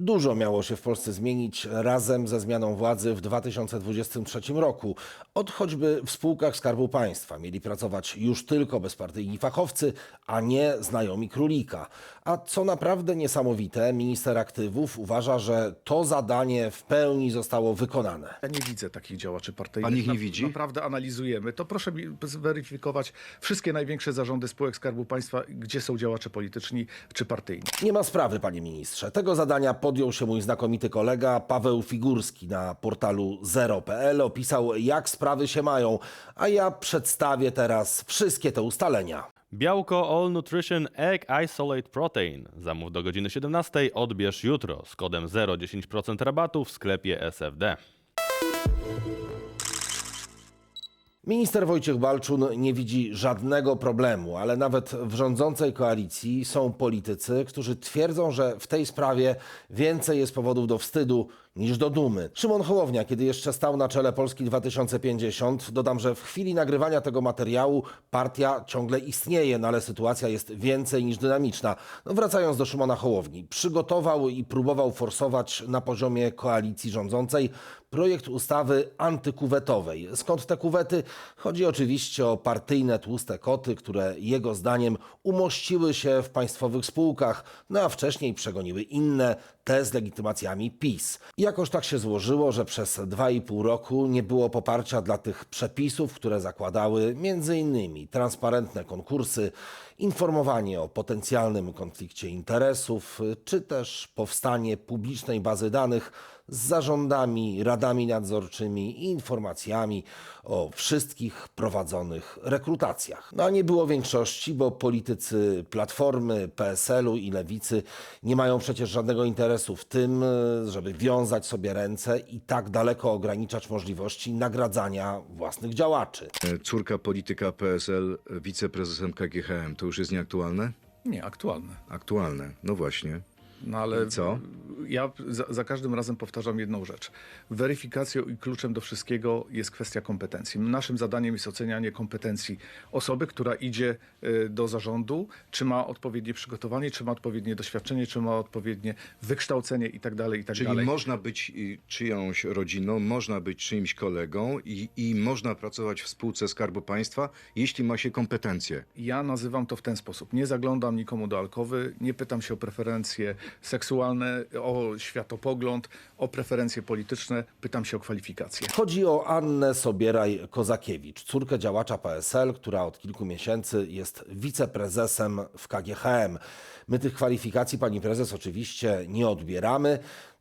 Dużo miało się w Polsce zmienić razem ze zmianą władzy w 2023 roku. Od choćby w spółkach Skarbu Państwa mieli pracować już tylko bezpartyjni fachowcy, a nie znajomi królika. A co naprawdę niesamowite, minister aktywów uważa, że to zadanie w pełni zostało wykonane. Ja nie widzę takich działaczy partyjnych. Pan ich nie Na- widzi? Naprawdę analizujemy. To proszę mi zweryfikować wszystkie największe zarządy spółek Skarbu Państwa, gdzie są działacze polityczni czy partyjni. Nie ma sprawy, panie ministrze. Tego zadania podjął się mój znakomity kolega Paweł Figurski na portalu zero.pl. Opisał, jak sprawy się mają, a ja przedstawię teraz wszystkie te ustalenia. Białko All Nutrition Egg Isolate Protein. Zamów do godziny 17, odbierz jutro z kodem 010% rabatu w sklepie SFD. Minister Wojciech Balczun nie widzi żadnego problemu, ale nawet w rządzącej koalicji są politycy, którzy twierdzą, że w tej sprawie więcej jest powodów do wstydu niż do dumy. Szymon Hołownia, kiedy jeszcze stał na czele Polski 2050, dodam, że w chwili nagrywania tego materiału partia ciągle istnieje, no ale sytuacja jest więcej niż dynamiczna. No wracając do Szymona Hołowni, przygotował i próbował forsować na poziomie koalicji rządzącej projekt ustawy antykuwetowej. Skąd te kuwety? Chodzi oczywiście o partyjne tłuste koty, które jego zdaniem umościły się w państwowych spółkach, no a wcześniej przegoniły inne, te z legitymacjami PiS. I jakoś tak się złożyło, że przez dwa i pół roku nie było poparcia dla tych przepisów, które zakładały innymi transparentne konkursy, informowanie o potencjalnym konflikcie interesów, czy też powstanie publicznej bazy danych z zarządami, radami nadzorczymi i informacjami o wszystkich prowadzonych rekrutacjach. No a nie było większości, bo politycy Platformy, PSL-u i Lewicy nie mają przecież żadnego interesu w tym, żeby wiązać sobie ręce i tak daleko ograniczać możliwości nagradzania własnych działaczy. E, Córka polityka PSL, wiceprezesem KGHM, to już jest nieaktualne? Nie, aktualne. Aktualne, no właśnie. No ale I co? ja za, za każdym razem powtarzam jedną rzecz. Weryfikacją i kluczem do wszystkiego jest kwestia kompetencji. Naszym zadaniem jest ocenianie kompetencji osoby, która idzie y, do zarządu, czy ma odpowiednie przygotowanie, czy ma odpowiednie doświadczenie, czy ma odpowiednie wykształcenie i tak dalej, i tak Czyli dalej. można być czyjąś rodziną, można być czyimś kolegą i, i można pracować w spółce Skarbu Państwa, jeśli ma się kompetencje. Ja nazywam to w ten sposób. Nie zaglądam nikomu do alkowy, nie pytam się o preferencje seksualne, o światopogląd, o preferencje polityczne, pytam się o kwalifikacje. Chodzi o Annę Sobieraj-Kozakiewicz, córkę działacza PSL, która od kilku miesięcy jest wiceprezesem w KGHM. My tych kwalifikacji pani prezes oczywiście nie odbieramy,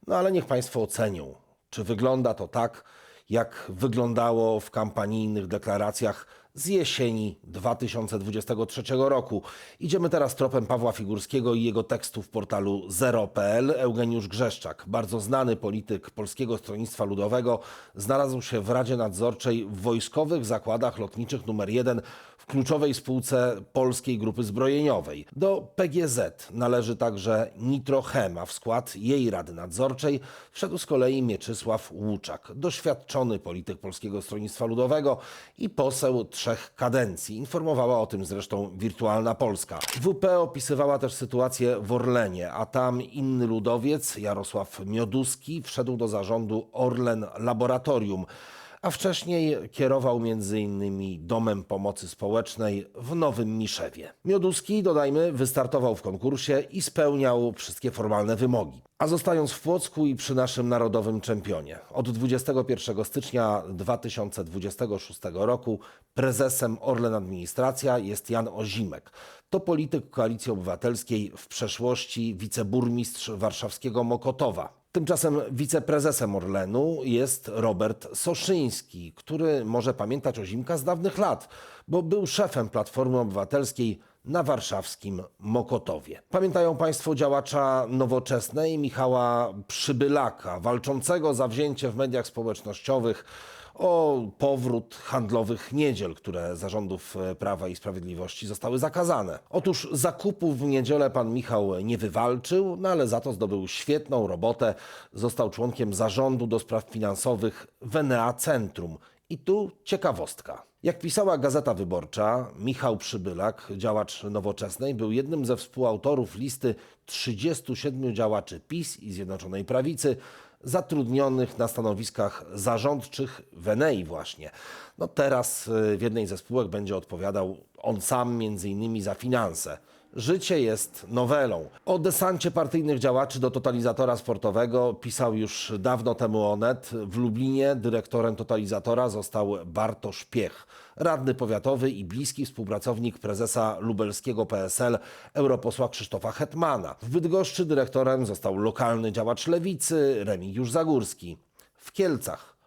no ale niech państwo ocenią, czy wygląda to tak, jak wyglądało w kampanijnych deklaracjach z jesieni 2023 roku. Idziemy teraz tropem Pawła Figurskiego i jego tekstu w portalu zero.pl. Eugeniusz Grzeszczak, bardzo znany polityk Polskiego Stronnictwa Ludowego, znalazł się w Radzie Nadzorczej w Wojskowych Zakładach Lotniczych nr 1 w kluczowej spółce Polskiej Grupy Zbrojeniowej. Do PGZ należy także Nitrochem, a w skład jej Rady Nadzorczej wszedł z kolei Mieczysław Łuczak, doświadczony polityk Polskiego Stronnictwa Ludowego i poseł trzech kadencji. Informowała o tym zresztą Wirtualna Polska. WP opisywała też sytuację w Orlenie, a tam inny ludowiec, Jarosław Mioduski, wszedł do zarządu Orlen Laboratorium a wcześniej kierował m.in. Domem Pomocy Społecznej w Nowym Miszewie. Mioduski, dodajmy, wystartował w konkursie i spełniał wszystkie formalne wymogi. A zostając w Płocku i przy naszym narodowym czempionie, od 21 stycznia 2026 roku prezesem Orlen Administracja jest Jan Ozimek. To polityk Koalicji Obywatelskiej, w przeszłości wiceburmistrz warszawskiego Mokotowa. Tymczasem wiceprezesem Orlenu jest Robert Soszyński, który może pamiętać Ozimka z dawnych lat, bo był szefem Platformy Obywatelskiej na warszawskim Mokotowie. Pamiętają Państwo działacza nowoczesnej Michała Przybylaka, walczącego za wzięcie w mediach społecznościowych o powrót handlowych niedziel, które zarządów e, Prawa i Sprawiedliwości zostały zakazane. Otóż zakupów w niedzielę pan Michał nie wywalczył, no ale za to zdobył świetną robotę. Został członkiem zarządu do spraw finansowych Wenea Centrum I tu ciekawostka. Jak pisała Gazeta Wyborcza, Michał Przybylak, działacz nowoczesnej, był jednym ze współautorów listy 37 działaczy PiS i Zjednoczonej Prawicy zatrudnionych na stanowiskach zarządczych w Enei właśnie. No teraz y, w jednej ze spółek będzie odpowiadał on sam między innymi za finanse. Życie jest nowelą. O desancie partyjnych działaczy do totalizatora sportowego pisał już dawno temu Onet. W Lublinie dyrektorem totalizatora został Bartosz Piech, radny powiatowy i bliski współpracownik prezesa lubelskiego PSL, europosła Krzysztofa Hetmana. W Bydgoszczy dyrektorem został lokalny działacz lewicy Remigiusz Zagórski. W Kielcach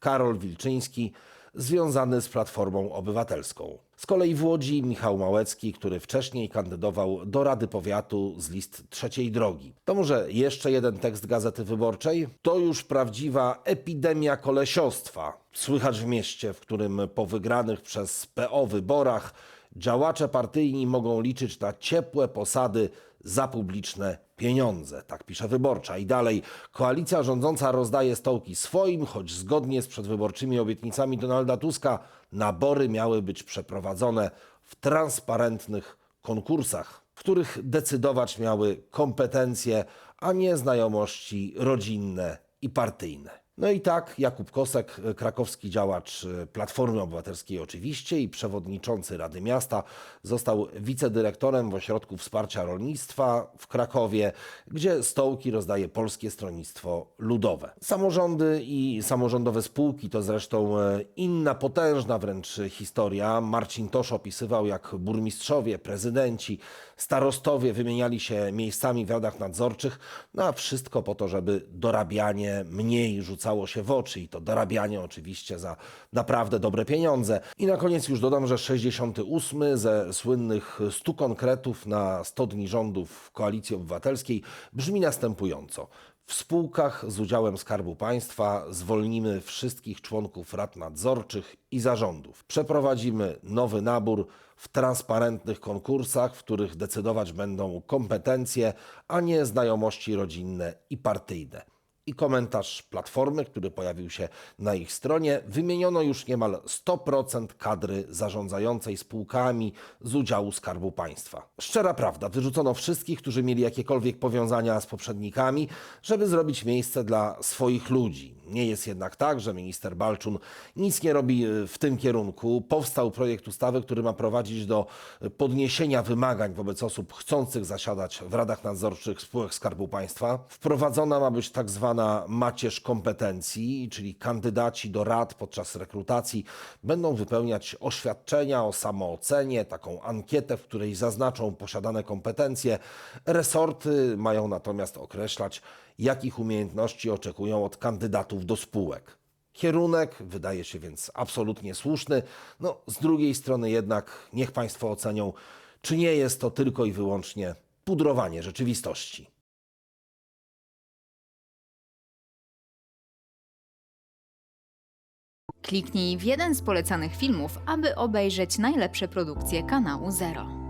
Karol Wilczyński, związany z Platformą Obywatelską. Z kolei w Łodzi Michał Małecki, który wcześniej kandydował do Rady Powiatu z list trzeciej drogi. To może jeszcze jeden tekst Gazety Wyborczej? To już prawdziwa epidemia kolesiostwa. Słychać w mieście, w którym po wygranych przez PO wyborach działacze partyjni mogą liczyć na ciepłe posady za publiczne pieniądze. Tak pisze Wyborcza. I dalej, koalicja rządząca rozdaje stołki swoim, choć zgodnie z przedwyborczymi obietnicami Donalda Tuska nabory miały być przeprowadzone w transparentnych konkursach, w których decydować miały kompetencje, a nie znajomości rodzinne i partyjne. No i tak Jakub Kosek, krakowski działacz Platformy Obywatelskiej oczywiście i przewodniczący Rady Miasta, został wicedyrektorem w Ośrodku Wsparcia Rolnictwa w Krakowie, gdzie stołki rozdaje Polskie Stronnictwo Ludowe. Samorządy i samorządowe spółki to zresztą e, inna potężna wręcz historia. Marcin Tosz opisywał, jak burmistrzowie, prezydenci, starostowie wymieniali się miejscami w radach nadzorczych, no a wszystko po to, żeby dorabianie mniej rzucało się w oczy i to dorabianie oczywiście za naprawdę dobre pieniądze. I na koniec już dodam, że 68 ze słynnych 100 konkretów na 100 dni rządów Koalicji Obywatelskiej brzmi następująco. W spółkach z udziałem Skarbu Państwa zwolnimy wszystkich członków rad nadzorczych i zarządów. Przeprowadzimy nowy nabór w transparentnych konkursach, w których decydować będą kompetencje, a nie znajomości rodzinne i partyjne i komentarz Platformy, który pojawił się na ich stronie, wymieniono już niemal 100% kadry zarządzającej spółkami z udziału Skarbu Państwa. Szczera prawda, wyrzucono wszystkich, którzy mieli jakiekolwiek powiązania z poprzednikami, żeby zrobić miejsce dla swoich ludzi. Nie jest jednak tak, że minister Balczun nic nie robi e, w tym kierunku. Powstał projekt ustawy, który ma prowadzić do podniesienia wymagań wobec osób chcących zasiadać w radach nadzorczych spółek Skarbu Państwa. Wprowadzona ma być tak zwana macierz kompetencji, czyli kandydaci do rad podczas rekrutacji będą wypełniać oświadczenia o samoocenie, taką ankietę, w której zaznaczą posiadane kompetencje. Resorty mają natomiast określać, jakich umiejętności oczekują od kandydatów do spółek. Kierunek wydaje się więc absolutnie słuszny. No, z drugiej strony jednak niech Państwo ocenią, czy nie jest to tylko i wyłącznie pudrowanie rzeczywistości. Kliknij w jeden z polecanych filmów, aby obejrzeć najlepsze produkcje kanału Zero.